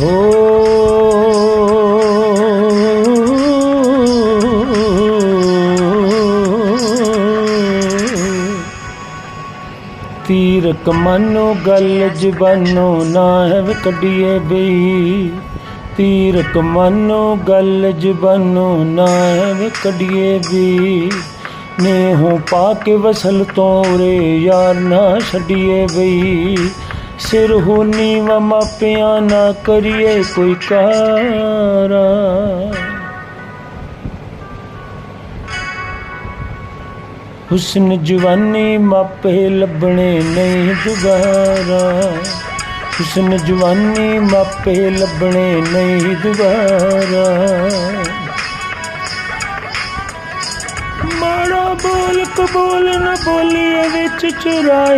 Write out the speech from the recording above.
ਹੋ ਤੀਰਕ ਮਨੋ ਗਲ ਜਬਾਨੋ ਨਾ ਹੈ ਕੱਢੀਏ ਬਈ। ਤੀਰਕ ਮਨੋ ਗਲ ਜਬਾਨੋ ਨਾ ਹੈ ਵੀ ਕੱਢੀਏ ਬਈ। ਨੇਹੋਂ ਪਾ ਕੇ ਵਸਲ ਤੋਂ ਰੇ ਯਾਰ ਨਾ ਛੱਡੀਏ ਬਈ। ਸਿਰ ਹੋਨੀ ਨੀਵਾ ਮਾਪਿਆਂ ਨਾ ਕਰੀਏ ਕੋਈ ਕਾਰਾ। ਹੁਸਨ ਜਵਾਨੀ ਮਾਪੇ ਲੱਭਣੇ ਨਹੀਂ ਦੁਬਾਰਾ। ਹੁਸਨ ਜਵਾਨੀ ਮਾਪੇ ਲੱਭਣੇ ਨਹੀਂ ਦੁਬਾਰਾ। ਮਾੜਾ ਬੋਲ ਕਬੂਲ ਨਾ ਬੋਲੀਏ ਵਿੱਚ ਚੁਰਾਏ